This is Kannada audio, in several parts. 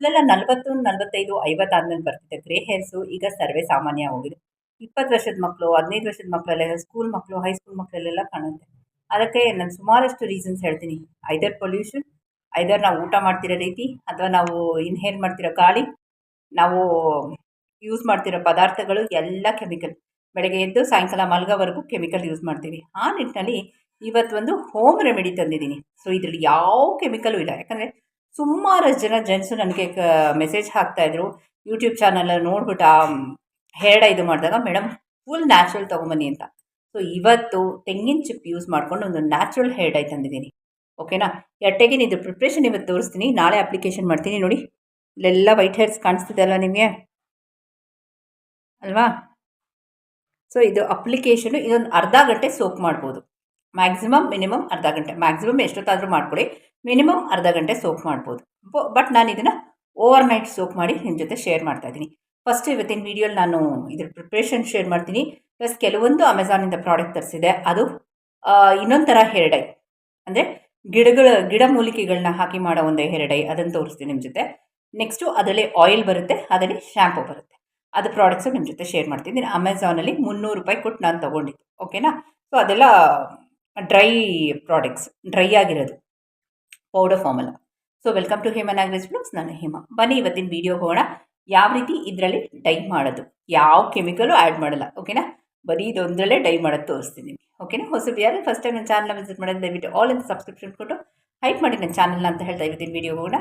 ಮೊದಲೆಲ್ಲ ನಲವತ್ತು, ನಲವತ್ತೈದು, ಐವತ್ತಾದ್ಮೇಲೆ ಬರ್ತಿದೆ. ಗ್ರೇ ಹೇರ್ಸು ಈಗ ಸರ್ವೇ ಸಾಮಾನ್ಯ ಹೋಗಿದೆ ಇಪ್ಪತ್ತು ವರ್ಷದ ಮಕ್ಕಳು ಹದಿನೈದು ವರ್ಷದ ಮಕ್ಕಳೆಲ್ಲ ಸ್ಕೂಲ್ ಮಕ್ಕಳು ಹೈಸ್ಕೂಲ್ ಮಕ್ಕಳಲ್ಲೆಲ್ಲ ಕಾಣುತ್ತೆ. ಅದಕ್ಕೆ ನಾನು ಸುಮಾರಷ್ಟು ರೀಸನ್ಸ್ ಹೇಳ್ತೀನಿ. ಐದರ್ ಪೊಲ್ಯೂಷನ್ ಐದರ್ ನಾವು ಊಟ ಮಾಡ್ತಿರೋ ರೀತಿ, ಅಥವಾ ನಾವು ಇನ್ಹೇಲ್ ಮಾಡ್ತಿರೋ ಗಾಳಿ, ನಾವು ಯೂಸ್ ಮಾಡ್ತಿರೋ ಪದಾರ್ಥಗಳು, ಎಲ್ಲ ಕೆಮಿಕಲ್ ಬೆಳಗ್ಗೆ ಎದ್ದು ಸಾಯಂಕಾಲ ಮಲಗೋವರೆಗೂ ಕೆಮಿಕಲ್ ಯೂಸ್ ಮಾಡ್ತೀವಿ. ಆ ನಿಟ್ಟಿನಲ್ಲಿ ಇವತ್ತು ಒಂದು ಹೋಮ್ ರೆಮಿಡಿ ತಂದಿದ್ದೀನಿ. ಸೊ ಇದರಲ್ಲಿ ಯಾವ ಕೆಮಿಕಲು ಇಲ್ಲ. ಯಾಕಂದರೆ ಸುಮಾರಷ್ಟು ಜನ ಜೆಂಟ್ಸು ನನಗೆ ಕ ಮೆಸೇಜ್ ಹಾಕ್ತಾಯಿದ್ರು ಯೂಟ್ಯೂಬ್ ಚಾನಲಲ್ಲಿ ನೋಡ್ಬಿಟ್ಟು ಆ ಹೇರ್ ಡೈ ಇದು ಮಾಡಿದಾಗ ಮೇಡಮ್ ಫುಲ್ ನ್ಯಾಚುರಲ್ ತೊಗೊಂಬನ್ನಿ ಅಂತ. ಸೊ ಇವತ್ತು ತೆಂಗಿನ ಚಿಪ್ ಯೂಸ್ ಮಾಡ್ಕೊಂಡು ಒಂದು ನ್ಯಾಚುರಲ್ ಹೇರ್ ಡೈ ತಂದಿದ್ದೀನಿ. ಓಕೆನಾ ಎಟ್ಟೆಗೆ ಇದು ಪ್ರಿಪ್ರೇಷನ್ ಇವತ್ತು ತೋರಿಸ್ತೀನಿ. ನಾಳೆ ಅಪ್ಲಿಕೇಶನ್ ಮಾಡ್ತೀನಿ ನೋಡಿ. ಇಲ್ಲೆಲ್ಲ ವೈಟ್ ಹೇರ್ಸ್ ಕಾಣಿಸ್ತಿದೆ ಅಲ್ವಾ ನಿಮಗೆ? ಅಲ್ವಾ? ಸೊ ಇದು ಅಪ್ಲಿಕೇಶನು ಇದೊಂದು ಅರ್ಧ ಗಂಟೆ ಸೋಪ್ ಮಾಡ್ಬೋದು. ಮ್ಯಾಕ್ಸಿಮಮ್ ಮಿನಿಮಮ್ ಅರ್ಧ ಗಂಟೆ. ಮ್ಯಾಕ್ಸಿಮಮ್ ಎಷ್ಟೊತ್ತಾದರೂ ಮಾಡ್ಕೊಳ್ಳಿ ಮಿನಿಮಮ್ ಅರ್ಧ ಗಂಟೆ ಸೋಪ್ ಮಾಡ್ಬೋದು. ಬಟ್ ನಾನು ಇದನ್ನು ಓವರ್ ನೈಟ್ ಸೋಪ್ ಮಾಡಿ ನಿಮ್ಮ ಜೊತೆ ಶೇರ್ ಮಾಡ್ತಾ ಇದ್ದೀನಿ. ಫಸ್ಟ್ ಇವತ್ತಿನ ವೀಡಿಯೋಲಿ ನಾನು ಇದ್ರ ಪ್ರಿಪ್ರೇಷನ್ ಶೇರ್ ಮಾಡ್ತೀನಿ. ಪ್ಲಸ್ ಕೆಲವೊಂದು ಅಮೆಝಾನಿಂದ ಪ್ರಾಡಕ್ಟ್ ತರಿಸಿದೆ. ಅದು ಇನ್ನೊಂದು ಥರ ಹೇರ್ ಡೈ ಅಂದರೆ ಗಿಡಗಳ, ಗಿಡ ಮೂಲಿಕೆಗಳನ್ನ ಹಾಕಿ ಮಾಡೋ ಒಂದು ಹೇರ್ ಅದನ್ನು ತೋರಿಸ್ತೀನಿ ನಿಮ್ಮ ಜೊತೆ. ನೆಕ್ಸ್ಟು ಅದರಲ್ಲಿ ಆಯಿಲ್ ಬರುತ್ತೆ, ಅದರಲ್ಲಿ ಶ್ಯಾಂಪು ಬರುತ್ತೆ. ಅದು ಪ್ರಾಡಕ್ಟ್ಸು ನಿಮ್ಮ ಜೊತೆ ಶೇರ್ ಮಾಡ್ತೀನಿ. ಅಮೆಝಾನಲ್ಲಿ ಮುನ್ನೂರು ರೂಪಾಯಿ ಕೊಟ್ಟು ನಾನು ತೊಗೊಂಡಿದ್ದು. ಓಕೆನಾ ಸೊ ಅದೆಲ್ಲ ಡ್ರೈ ಪ್ರಾಡಕ್ಟ್ಸ್ ಡ್ರೈ ಆಗಿರೋದು. Powder formula so welcome to Hemen ಆಗ್ರೇಜ್ ಬ್ಲಾಗ್ಸ್ ನಾನು ಹೇಮ. ಬನ್ನಿ ಇವತ್ತಿನ ವಿಡಿಯೋ ಹೋಗೋಣ. ಯಾವ ರೀತಿ ಇದರಲ್ಲಿ ಡೈ ಮಾಡೋದು? ಯಾವ ಕೆಮಿಕಲು ಆ್ಯಡ್ ಮಾಡಲ್ಲ. ಓಕೆನಾ ಬರೀ ಇದೊಂದರಲ್ಲೇ ಡೈ ಮಾಡೋದು ತೋರಿಸ್ತೀನಿ. ಓಕೆನಾ ಹೊಸದು ಯಾರು? ಫಸ್ಟ್ ಟೈಮ್ ನನ್ನ ಚಾನಲ್ನ ವಿಸಿಟ್ ಮಾಡೋದು ದಯವಿಟ್ಟು ಆಲ್ ಇನ್ ಸಬ್ಸ್ಕ್ರಿಪ್ಷನ್ ಕೊಟ್ಟು ಹೈಟ್ ಮಾಡಿ ನನ್ನ ಚಾನಲ್ನ ಅಂತ ಹೇಳ್ತಾ ಇವತ್ತಿನ ವಿಡಿಯೋ ಹೋಗೋಣ.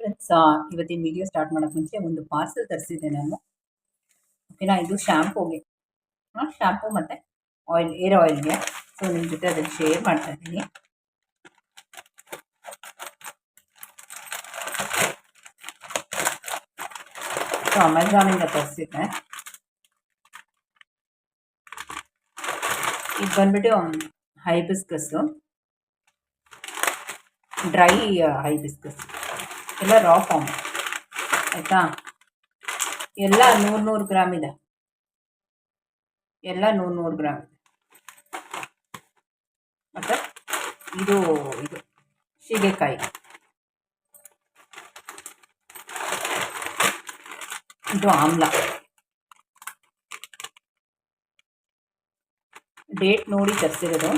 ಫ್ರೆಂಡ್ಸ್ ಇವತ್ತಿನ ವಿಡಿಯೋ ಸ್ಟಾರ್ಟ್ ಮಾಡೋಕ್ಕೆ ಮುಂಚೆ ಒಂದು ಪಾರ್ಸಲ್ ತರಿಸಿದ್ದೆ ನಾನು. ಓಕೆನಾ ಇದು ಶ್ಯಾಂಪೂಗೆ ಹಾಂ ಶ್ಯಾಂಪೂ ಮತ್ತು ಆಯಿಲ್ ಏರ್ ಆಯಿಲ್ಗೆ ಸೊ ನಿಮ್ಮ ಜೊತೆ ಅದನ್ನು ಶೇರ್ ಮಾಡ್ತಾ ಇದ್ದೀನಿ. ಸೊ ಅಮೆಝಾನಿಂದ ತರಿಸಿದ್ದೆ. ಇದು ಬಂದ್ಬಿಟ್ಟು ಹೈಬಿಸ್ಕಸ್ಸು. Dry hibiscus. ಎಲ್ಲ ರಾ ಫಾರ್ಮ್. ಆಯಿತಾ? ಎಲ್ಲ ನೂರು ನೂರು ಗ್ರಾಮ್ ಇದೆ. ಎಲ್ಲ ನೂರು ನೂರು ಗ್ರಾಮ್ ಇದೆ. ಮತ್ತು ಇದು ಇದು ಸೀಗೆಕಾಯಿ ಇದು ಆಮ್ಲ. ಡೇಟ್ ನೋಡಿ ತರಿಸಿರೋದು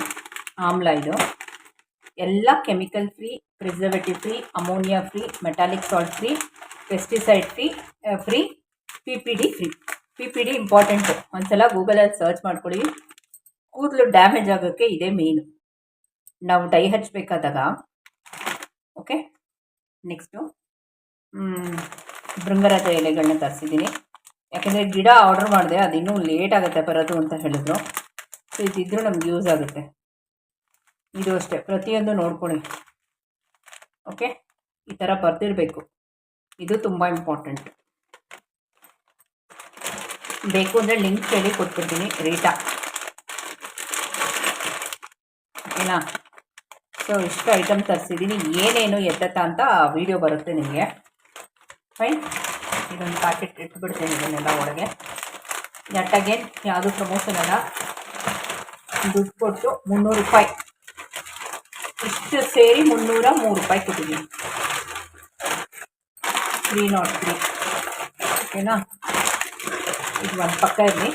ಆಮ್ಲ ಇದು. ಎಲ್ಲ chemical free preservative free ammonia free metallic salt free pesticide free free P P D free P P D important ಒಂದ್ಸಲ ಗೂಗಲಲ್ಲಿ ಸರ್ಚ್ ಮಾಡ್ಕೊಳ್ಳಿ. ಕೂದಲು ಡ್ಯಾಮೇಜ್ ಆಗೋಕ್ಕೆ ಇದೇ ಮೇನು ನಾವು ಡೈ ಹಚ್ಚಬೇಕಾದಾಗ ಓಕೆ ನೆಕ್ಸ್ಟು ಭೃಂಗರಾಜ ಎಲೆಗಳನ್ನ ತರಿಸಿದ್ದೀನಿ. ಯಾಕೆಂದರೆ ಗಿಡ ಆರ್ಡರ್ ಮಾಡಿದೆ ಅದಿನ್ನೂ ಲೇಟ್ ಆಗುತ್ತೆ ಬರೋದು ಅಂತ ಹೇಳಿದ್ರು. ಸೊ ಇದಿದ್ದರೂ ನಮ್ಗೆ ಯೂಸ್ ಆಗುತ್ತೆ. ಇದು ಅಷ್ಟೇ. ಪ್ರತಿಯೊಂದು ನೋಡ್ಕೊಳ್ಳಿ. ಓಕೆ ಈ ಥರ ಬರ್ತಿರಬೇಕು ಇದು ತುಂಬ ಇಂಪಾರ್ಟೆಂಟ್ ಬೇಕು ಅಂದರೆ ಲಿಂಕ್ ಕೇಳಿ ಕೊಟ್ಬಿಡ್ತೀನಿ ರೀಟಾ ಓಕೆನಾ? ಸೊ ಇಷ್ಟು ಐಟಮ್ ತರಿಸಿದ್ದೀನಿ ಏನೇನು ಎತ್ತತ್ತ ಅಂತ ವಿಡಿಯೋ ಬರುತ್ತೆ ನಿಮಗೆ. ಫೈನ್ ಇದೊಂದು ಪ್ಯಾಕೆಟ್ ಇಟ್ಬಿಡ್ತೀನಿ ಇದನ್ನೆಲ್ಲ ಒಳಗೆ. ನೆಟ್ಟಾಗೆ ಯಾವುದು ಪ್ರಮೋಷನ್ ಅಲ್ಲ, ದುಡ್ಡು ಕೊಟ್ಟು ಮುನ್ನೂರು ರೂಪಾಯಿ. ಇಷ್ಟು ಸೇರಿ ಮುನ್ನೂರ ಮೂರು ರೂಪಾಯಿ ಕೊಟ್ಟಿದ್ದೀನಿ. ತ್ರೀ ನಾಟ್ ತ್ರೀ ಓಕೆನಾ ಇದು ಒಂದು ಪಕ್ಕ ಇರಲಿ.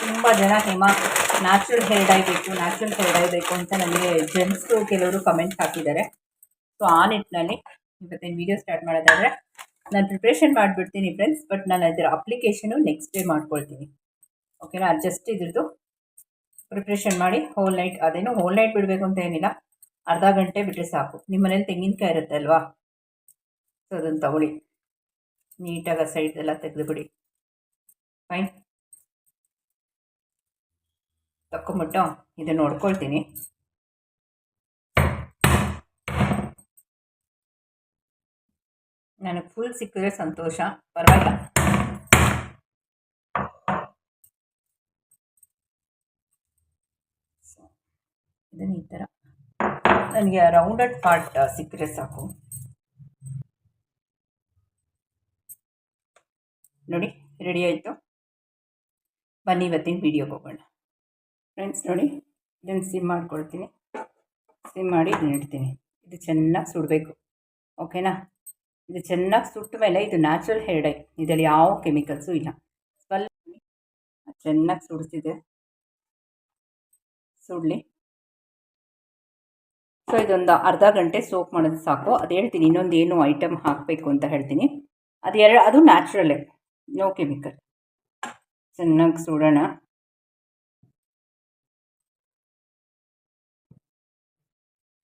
ತುಂಬ ಜನ ಹಿಮ ನ್ಯಾಚುರಲ್ ಹೇರ್ ಡೈ ಬೇಕು ನ್ಯಾಚುರಲ್ ಹೇರ್ ಡೈ ಬೇಕು ಅಂತ ನನಗೆ ಜೆಂಟ್ಸು ಕೆಲವರು ಕಮೆಂಟ್ ಹಾಕಿದ್ದಾರೆ. ಸೊ ಆ ನಿಟ್ಟಿನಲ್ಲಿ ಇವತ್ತಿನ ವೀಡಿಯೋ ಸ್ಟಾರ್ಟ್ ಮಾಡೋದಾದರೆ ನಾನು ಪ್ರಿಪ್ರೇಷನ್ ಮಾಡಿಬಿಡ್ತೀನಿ ಫ್ರೆಂಡ್ಸ್ ಬಟ್ ನಾನು ಅದರ ಅಪ್ಲಿಕೇಶನು ನೆಕ್ಸ್ಟ್ ಡೇ ಮಾಡ್ಕೊಳ್ತೀನಿ. ಓಕೆನಾ ಜಸ್ಟ್ ಇದ್ರದ್ದು ಪ್ರಿಪ್ರೇಷನ್ ಮಾಡಿ ಹೋಲ್ ನೈಟ್ ಅದೇನು ಹೋಲ್ ನೈಟ್ ಬಿಡಬೇಕು ಅಂತ ಏನಿಲ್ಲ, ಅರ್ಧ ಗಂಟೆ ಬಿಟ್ಟರೆ ಸಾಕು. ನಿಮ್ಮ ಮನೇಲಿ ತೆಂಗಿನಕಾಯಿ ಇರುತ್ತೆ ಅಲ್ವಾ ಸೊ ಅದನ್ನು ತಗೊಳ್ಳಿ. ನೀಟಾಗಿ ಸೈಡ್ ಎಲ್ಲ ತೆಗೆದುಬಿಡಿ. ಫೈನ್ ತಕ್ಕೊಂಬಿಟ್ಟು ಇದನ್ನು ನೋಡ್ಕೊಳ್ತೀನಿ. ನನಗೆ ಫುಲ್ ಸಿಕ್ಕಿದ್ರೆ ಸಂತೋಷ. ಪರವಾಗಿಲ್ಲ. ಇದನ್ನು ಈ ಥರ ನನಗೆ ರೌಂಡೆಡ್ ಪಾರ್ಟ್ ಸಿಕ್ಕರೆ ಸಾಕು. ನೋಡಿ ರೆಡಿ ಆಯಿತು? ಬನ್ನಿ ಇವತ್ತಿನ ವೀಡಿಯೋಗೆ ಹೋಗೋಣ. ಫ್ರೆಂಡ್ಸ್ ನೋಡಿ, ಇದನ್ನು ಸಿಮ್ ಮಾಡ್ಕೊಳ್ತೀನಿ. ಸಿಮ್ ಮಾಡಿ ಇಡ್ತೀನಿ. ಇದು ಚೆನ್ನಾಗಿ ಸುಡಬೇಕು. ಓಕೆನಾ ಇದು ಚೆನ್ನಾಗಿ ಸುಟ್ಟ ಮೇಲೆ ಇದು ನ್ಯಾಚುರಲ್ ಹೇರ್ ಡೈ ಇದರಲ್ಲಿ ಯಾವ ಕೆಮಿಕಲ್ಸು ಇಲ್ಲ. ಸ್ವಲ್ಪ ಚೆನ್ನಾಗಿ ಸುಡ್ತಿದೆ ಸುಡಲಿ. ಸೊ ಇದೊಂದು ಅರ್ಧ ಗಂಟೆ ಸೋಪ್ ಮಾಡೋದು ಸಾಕು. ಅದು ಹೇಳ್ತೀನಿ, ಇನ್ನೊಂದು ಏನು ಐಟಮ್ ಹಾಕಬೇಕು ಅಂತ ಹೇಳ್ತೀನಿ. ಅದು ಎರಡು, ಅದು ನ್ಯಾಚುರಲ್ಲೇ ನೋ ಕೆಮಿಕಲ್ ಚೆನ್ನಾಗಿ ಸುಡೋಣ.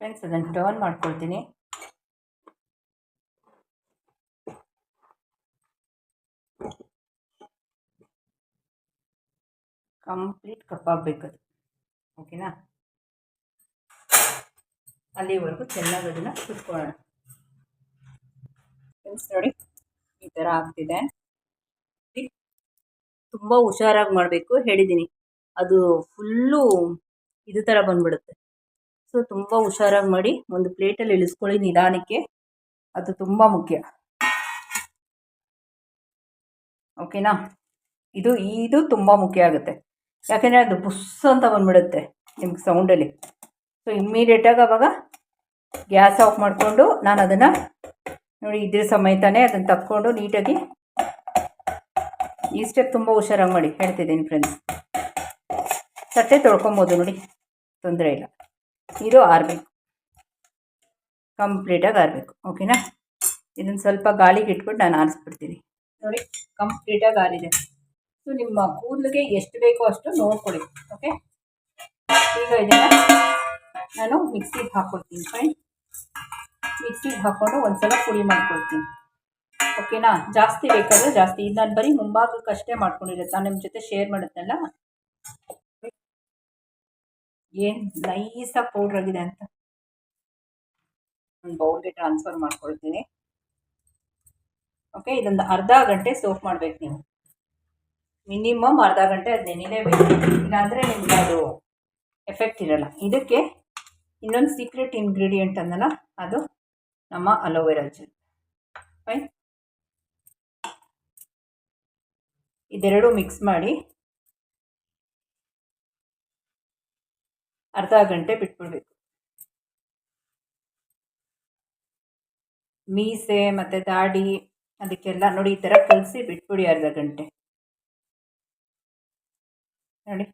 ಫ್ರೆಂಡ್ಸ್ ಅದನ್ನು ಟರ್ನ್ ಮಾಡ್ಕೊಳ್ತೀನಿ. ಕಂಪ್ಲೀಟ್ ಕಪ್ಪಾಗಬೇಕು ಅದು ಓಕೆನಾ? ಅಲ್ಲಿವರೆಗೂ ಚೆನ್ನಾಗಿ ಅದನ್ನು ಕುತ್ಕೊಳ್ಳೋಣ. ನೋಡಿ, ಈ ಥರ ಆಗ್ತಿದೆ. ತುಂಬ ಹುಷಾರಾಗಿ ಮಾಡಬೇಕು ಹೇಳಿದ್ದೀನಿ ಅದು ಫುಲ್ಲು ಇದು ಥರ ಬಂದ್ಬಿಡುತ್ತೆ. ಸೊ ತುಂಬ ಹುಷಾರಾಗಿ ಮಾಡಿ ಒಂದು ಪ್ಲೇಟಲ್ಲಿ ಇಳಿಸ್ಕೊಳ್ಳಿ ನಿಧಾನಕ್ಕೆ. ಅದು ತುಂಬ ಮುಖ್ಯ. ಓಕೆನಾ? ಇದು ಇದು ತುಂಬ ಮುಖ್ಯ ಆಗುತ್ತೆ. ಯಾಕೆಂದರೆ ಅದು ಬುಸ್ ಅಂತ ಬಂದ್ಬಿಡುತ್ತೆ ನಿಮ್ಗೆ ಸೌಂಡಲ್ಲಿ ಸೊ ಇಮ್ಮಿಡಿಯೇಟಾಗಿ ಅವಾಗ ಗ್ಯಾಸ್ ಆಫ್ ಮಾಡಿಕೊಂಡು ನಾನು ಅದನ್ನು ನೋಡಿ ಇದ್ರ ಸಮೇತನೇ ಅದನ್ನು ತಕ್ಕೊಂಡು ನೀಟಾಗಿ ಈ ಸ್ಟೆಪ್ ತುಂಬ ಹುಷಾರಾಗಿ ಮಾಡಿ ಹೇಳ್ತಿದ್ದೀನಿ ಫ್ರೆಂಡ್ಸ್ ತಟ್ಟೆ ತೊಳ್ಕೊಬೋದು ನೋಡಿ, ತೊಂದರೆ ಇಲ್ಲ. ಇದು ಆರಬೇಕು. ಕಂಪ್ಲೀಟಾಗಿ ಆರಬೇಕು ಓಕೆನಾ ಇದನ್ನು ಸ್ವಲ್ಪ ಗಾಳಿಗೆ ಇಟ್ಬಿಟ್ಟು ನಾನು ಆರಿಸ್ಬಿಡ್ತೀನಿ. ನೋಡಿ ಕಂಪ್ಲೀಟಾಗಿ ಆರಿದೆ. ಸೊ ನಿಮ್ಮ ಕೂದಲಿಗೆ ಎಷ್ಟು ಬೇಕೋ ಅಷ್ಟು ನೋಡ್ಕೊಳ್ಳಿ ಓಕೆ ಈಗ ಇದನ್ನು ನಾನು ಮಿಕ್ಸಿಗೆ ಹಾಕ್ಕೊಡ್ತೀನಿ ಫ್ರೆಂಡ್ ಮಿಕ್ಸಿಗೆ ಹಾಕ್ಕೊಂಡು ಒಂದು ಸಲ ಪುಡಿ ಮಾಡ್ಕೊಳ್ತೀನಿ ಓಕೆನಾ ಜಾಸ್ತಿ ಬೇಕಾದರೆ ಜಾಸ್ತಿ. ಇದು ನಾನು ಬರೀ ಮುಂಭಾಗಕ್ಕಷ್ಟೇ ಮಾಡ್ಕೊಂಡಿರುತ್ತೆ ನಾನು ನಿಮ್ಮ ಜೊತೆ ಶೇರ್ ಮಾಡುತ್ತಲ್ಲ ಏನು ನೈಸಾಗಿ ಪೌಡ್ರ್ ಆಗಿದೆ ಅಂತ. ಒಂದು ಬೌಲ್ಗೆ ಟ್ರಾನ್ಸ್ಫರ್ ಮಾಡ್ಕೊಳ್ತೀನಿ ಓಕೆ ಇದೊಂದು ಅರ್ಧ ಗಂಟೆ ಸೋಪ್ ಮಾಡಬೇಕು ನೀವು. ಮಿನಿಮಮ್ ಅರ್ಧ ಗಂಟೆ ಅದು ನೆನಿಲೇಬೇಕು ಇಲ್ಲಾಂದರೆ ನಿಮಗೆ ಅದು ಎಫೆಕ್ಟ್ ಇರಲ್ಲ. ಇದಕ್ಕೆ ಇನ್ನೊಂದು ಸೀಕ್ರೆಟ್ ಇಂಗ್ರೀಡಿಯೆಂಟ್ ಅಂದಲ್ಲ ಅದು ನಮ್ಮ ಅಲೋವೆರಾ ಜೆಲ್ ಫೈನ್ ಇದೆರಡು ಮಿಕ್ಸ್ ಮಾಡಿ ಅರ್ಧ ಗಂಟೆ ಬಿಟ್ಬಿಡ್ಬೇಕು. ಮೀಸೆ ಮತ್ತು ದಾಡಿ, ಅದಕ್ಕೆಲ್ಲ ನೋಡಿ ಈ ಥರ ಕಲಸಿ ಬಿಟ್ಬಿಡಿ ಅರ್ಧ ಗಂಟೆ. ನೋಡಿ.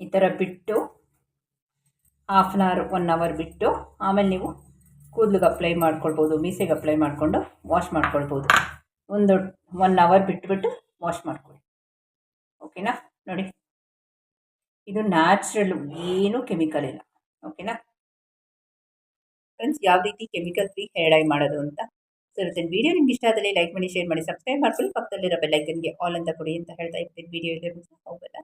ಈ ಥರ ಬಿಟ್ಟು half an hour one hour ಬಿಟ್ಟು ಆಮೇಲೆ ನೀವು ಕೂದಲಿಗೆ ಅಪ್ಲೈ ಮಾಡ್ಕೊಳ್ಬೋದು, ಮೀಸೆಗೆ ಅಪ್ಲೈ ಮಾಡಿಕೊಂಡು ವಾಶ್ ಮಾಡ್ಕೊಳ್ಬೋದು. ಒಂದು ಒನ್ ಅವರ್ ಬಿಟ್ಬಿಟ್ಟು ವಾಶ್ ಮಾಡ್ಕೊಳ್ಳಿ. ಓಕೆನಾ ನೋಡಿ. ಇದು ನ್ಯಾಚುರಲ್ ಏನೂ ಕೆಮಿಕಲ್ ಇಲ್ಲ. ಓಕೆನಾ ಫ್ರೆಂಡ್ಸ್ ಯಾವ ರೀತಿ ಕೆಮಿಕಲ್ ಫ್ರೀ ಹೇರ್ ಡೈ ಮಾಡೋದು ಅಂತ? ಸೊ ಇವತ್ತಿನ ವೀಡಿಯೋ ನಿಮ್ಗೆ ಇಷ್ಟ ಆದಲ್ಲಿ ಲೈಕ್ ಮಾಡಿ ಶೇರ್ ಮಾಡಿ ಸಬ್ಸ್ಕ್ರೈಬ್ ಮಾಡ್ಕೊಳ್ಳಿ. ಪಕ್ಕದಲ್ಲಿರೋ ಬೆಲ್ಲೈಕನ್ಗೆ ಆಲ್ ಅಂತ ಕೊಡಿ ಅಂತ ಹೇಳ್ತಾ ಇರ್ತೀನಿ. ವೀಡಿಯೋ ಇಲ್ಲೇ ಹೋಗಲ್ಲ